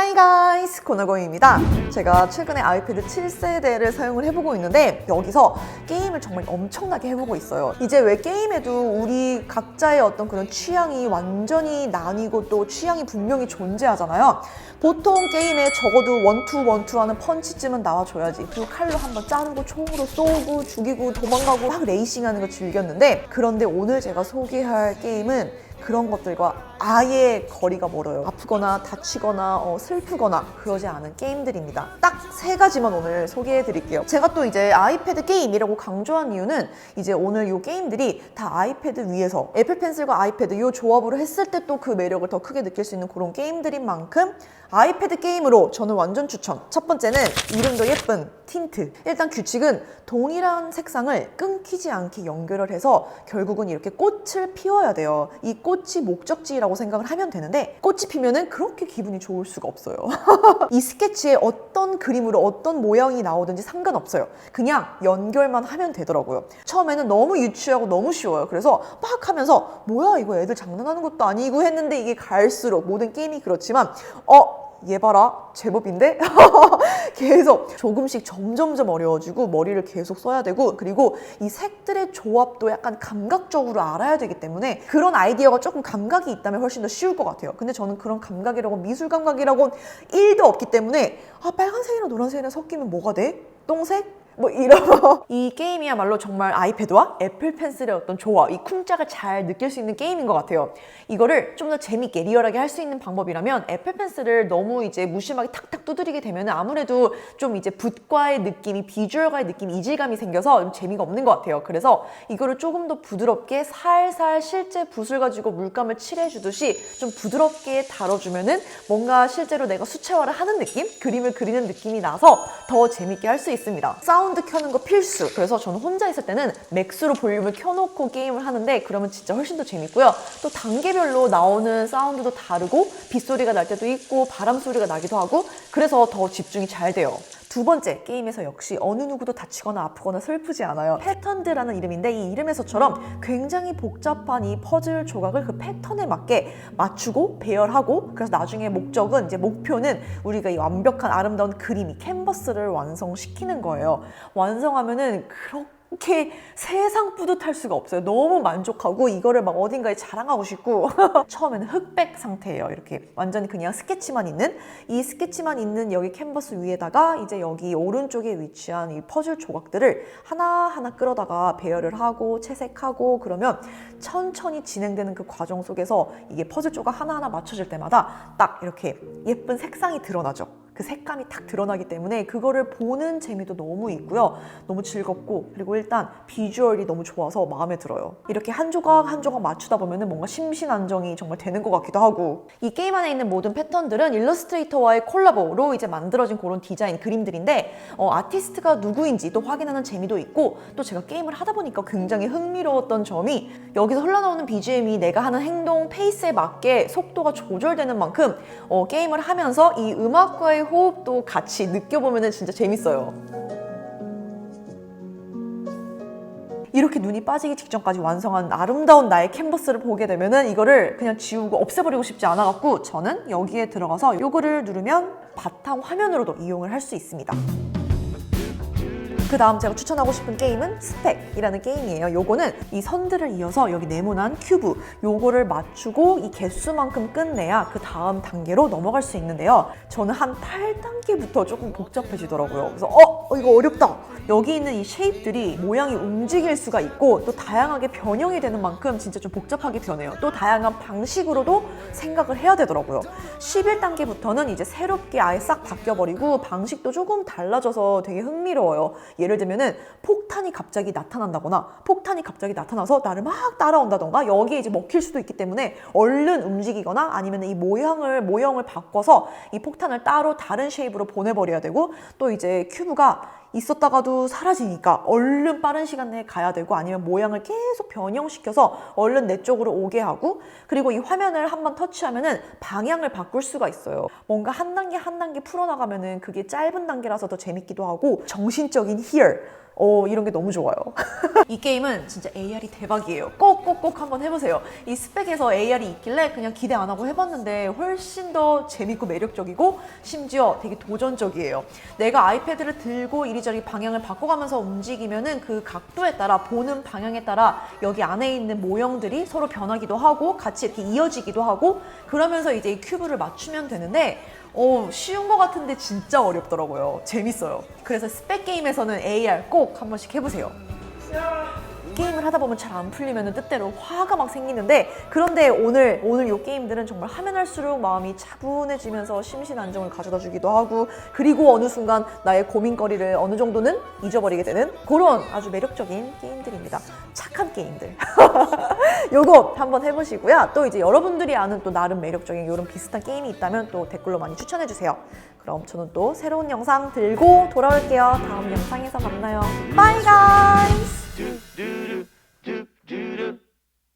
하이 가이스 코너고입니다. 제가 최근에 아이패드 7세대를 사용을 해보고 있는데 여기서 게임을 정말 엄청나게 해보고 있어요. 이제 왜 게임에도 우리 각자의 어떤 그런 취향이 완전히 나뉘고 또 취향이 분명히 존재하잖아요. 보통 게임에 적어도 원투 원투라는 펀치쯤은 나와줘야지. 그 칼로 한번 자르고 총으로 쏘고 죽이고 도망가고 막 레이싱하는 거 즐겼는데 그런데 오늘 제가 소개할 게임은 그런 것들과 아예 거리가 멀어요. 아프거나 다치거나 어, 슬프거나 그러지 않은 게임들입니다. 딱 세 가지만 오늘 소개해 드릴게요. 제가 또 이제 아이패드 게임이라고 강조한 이유는 이제 오늘 이 게임들이 다 아이패드 위에서 애플 펜슬과 아이패드 이 조합으로 했을 때 또 그 매력을 더 크게 느낄 수 있는 그런 게임들인 만큼 아이패드 게임으로 저는 완전 추천. 첫 번째는 이름도 예쁜 틴트. 일단 규칙은 동일한 색상을 끊기지 않게 연결을 해서 결국은 이렇게 꽃을 피워야 돼요. 이꽃 이 목적지라고 생각을 하면 되는데 꽃이 피면은 그렇게 기분이 좋을 수가 없어요. 이 스케치에 어떤 그림으로 어떤 모양이 나오든지 상관없어요. 그냥 연결만 하면 되더라고요. 처음에는 너무 유치하고 너무 쉬워요. 그래서 막 하면서 뭐야 이거 애들 장난하는 것도 아니고 했는데 이게 갈수록 모든 게임이 그렇지만 어 얘 봐라 제법인데 계속 조금씩 점점점 어려워지고 머리를 계속 써야 되고 그리고 이 색들의 조합도 약간 감각적으로 알아야 되기 때문에 그런 아이디어가 조금 감각이 있다면 훨씬 더 쉬울 것 같아요 근데 저는 그런 감각이라고 미술 감각이라고 1도 없기 때문에 아 빨간색이랑 노란색이랑 섞이면 뭐가 돼? 똥색? 뭐 이런 이 게임이야말로 정말 아이패드와 애플 펜슬의 어떤 조화 이 쿵짝을 잘 느낄 수 있는 게임인 것 같아요. 이거를 좀 더 재밌게 리얼하게 할 수 있는 방법이라면 애플 펜슬을 너무 이제 무심하게 탁탁 두드리게 되면 아무래도 좀 이제 붓과의 느낌이 비주얼과의 느낌이 이질감이 생겨서 좀 재미가 없는 것 같아요. 그래서 이거를 조금 더 부드럽게 살살 실제 붓을 가지고 물감을 칠해주듯이 좀 부드럽게 다뤄주면은 뭔가 실제로 내가 수채화를 하는 느낌? 그림을 그리는 느낌이 나서 더 재밌게 할 수 있습니다. 사운드 켜는 거 필수. 그래서 저는 혼자 있을 때는 맥스로 볼륨을 켜놓고 게임을 하는데 그러면 진짜 훨씬 더 재밌고요. 또 단계별로 나오는 사운드도 다르고 빗소리가 날 때도 있고 바람 소리가 나기도 하고 그래서 더 집중이 잘 돼요 두 번째 게임에서 역시 어느 누구도 다치거나 아프거나 슬프지 않아요. 패턴드라는 이름인데 이 이름에서처럼 굉장히 복잡한 이 퍼즐 조각을 그 패턴에 맞게 맞추고 배열하고 그래서 나중에 목적은 이제 목표는 우리가 이 완벽한 아름다운 그림이 캔버스를 완성시키는 거예요. 완성하면은 그 렇게 세상 뿌듯할 수가 없어요. 너무 만족하고 이거를 막 어딘가에 자랑하고 싶고 처음에는 흑백 상태예요. 이렇게 완전히 그냥 스케치만 있는 이 스케치만 있는 여기 캔버스 위에다가 이제 여기 오른쪽에 위치한 이 퍼즐 조각들을 하나하나 끌어다가 배열을 하고 채색하고 그러면 천천히 진행되는 그 과정 속에서 이게 퍼즐 조각 하나하나 맞춰질 때마다 딱 이렇게 예쁜 색상이 드러나죠. 그 색감이 탁 드러나기 때문에 그거를 보는 재미도 너무 있고요. 너무 즐겁고 그리고 일단 비주얼이 너무 좋아서 마음에 들어요. 이렇게 한 조각 한 조각 맞추다 보면 뭔가 심신안정이 정말 되는 것 같기도 하고 이 게임 안에 있는 모든 패턴들은 일러스트레이터와의 콜라보로 이제 만들어진 그런 디자인 그림들인데 어, 아티스트가 누구인지 또 확인하는 재미도 있고 또 제가 게임을 하다 보니까 굉장히 흥미로웠던 점이 여기서 흘러나오는 BGM이 내가 하는 행동 페이스에 맞게 속도가 조절되는 만큼 어, 게임을 하면서 이 음악과의 호흡도 같이 느껴보면 진짜 재밌어요. 이렇게 눈이 빠지기 직전까지 완성한 아름다운 나의 캔버스를 보게 되면은 이거를 그냥 지우고 없애버리고 싶지 않아갖고 저는 여기에 들어가서 요거를 누르면 바탕 화면으로도 이용을 할 수 있습니다. 그 다음 제가 추천하고 싶은 게임은 스펙이라는 게임이에요. 요거는 이 선들을 이어서 여기 네모난 큐브 요거를 맞추고 이 개수만큼 끝내야 그 다음 단계로 넘어갈 수 있는데요. 저는 한 8단계부터 조금 복잡해지더라고요. 그래서 어, 어 이거 어렵다. 여기 있는 이 쉐입들이 모양이 움직일 수가 있고 또 다양하게 변형이 되는 만큼 진짜 좀 복잡하게 변해요. 또 다양한 방식으로도 생각을 해야 되더라고요. 11단계부터는 이제 새롭게 아예 싹 바뀌어버리고 방식도 조금 달라져서 되게 흥미로워요. 예를 들면은 폭탄이 갑자기 나타난다거나 폭탄이 갑자기 나타나서 나를 막 따라온다던가 여기에 이제 먹힐 수도 있기 때문에 얼른 움직이거나 아니면 이 모양을 모형을 바꿔서 이 폭탄을 따로 다른 쉐입으로 보내버려야 되고 또 이제 큐브가 있었다가도 사라지니까 얼른 빠른 시간 내에 가야 되고 아니면 모양을 계속 변형시켜서 얼른 내 쪽으로 오게 하고 그리고 이 화면을 한번 터치하면은 방향을 바꿀 수가 있어요. 뭔가 한 단계 한 단계 풀어나가면은 그게 짧은 단계라서 더 재밌기도 하고 정신적인 here 어, 이런 게 너무 좋아요. 이 게임은 진짜 AR이 대박이에요. 꼭꼭꼭 한번 해보세요. 이 스펙에서 AR이 있길래 그냥 기대 안 하고 해봤는데 훨씬 더 재밌고 매력적이고 심지어 되게 도전적이에요. 내가 아이패드를 들고 이리저리 방향을 바꿔가면서 움직이면은 그 각도에 따라 보는 방향에 따라 여기 안에 있는 모형들이 서로 변하기도 하고 같이 이렇게 이어지기도 하고 그러면서 이제 이 큐브를 맞추면 되는데 어, 쉬운 것 같은데 진짜 어렵더라고요. 재밌어요. 그래서 스펙 게임에서는 AR 꼭 한 번씩 해보세요. 게임을 하다 보면 잘 안 풀리면 뜻대로 화가 막 생기는데 그런데 오늘 오늘 요 게임들은 정말 하면 할수록 마음이 차분해지면서 심신 안정을 가져다 주기도 하고 그리고 어느 순간 나의 고민거리를 어느 정도는 잊어버리게 되는 그런 아주 매력적인 게임들입니다. 착한 게임들. 요거 한번 해보시고요. 또 이제 여러분들이 아는 또 나름 매력적인 이런 비슷한 게임이 있다면 또 댓글로 많이 추천해 주세요. 그럼 저는 또 새로운 영상 들고 돌아올게요. 다음 영상에서 만나요. 바이 do do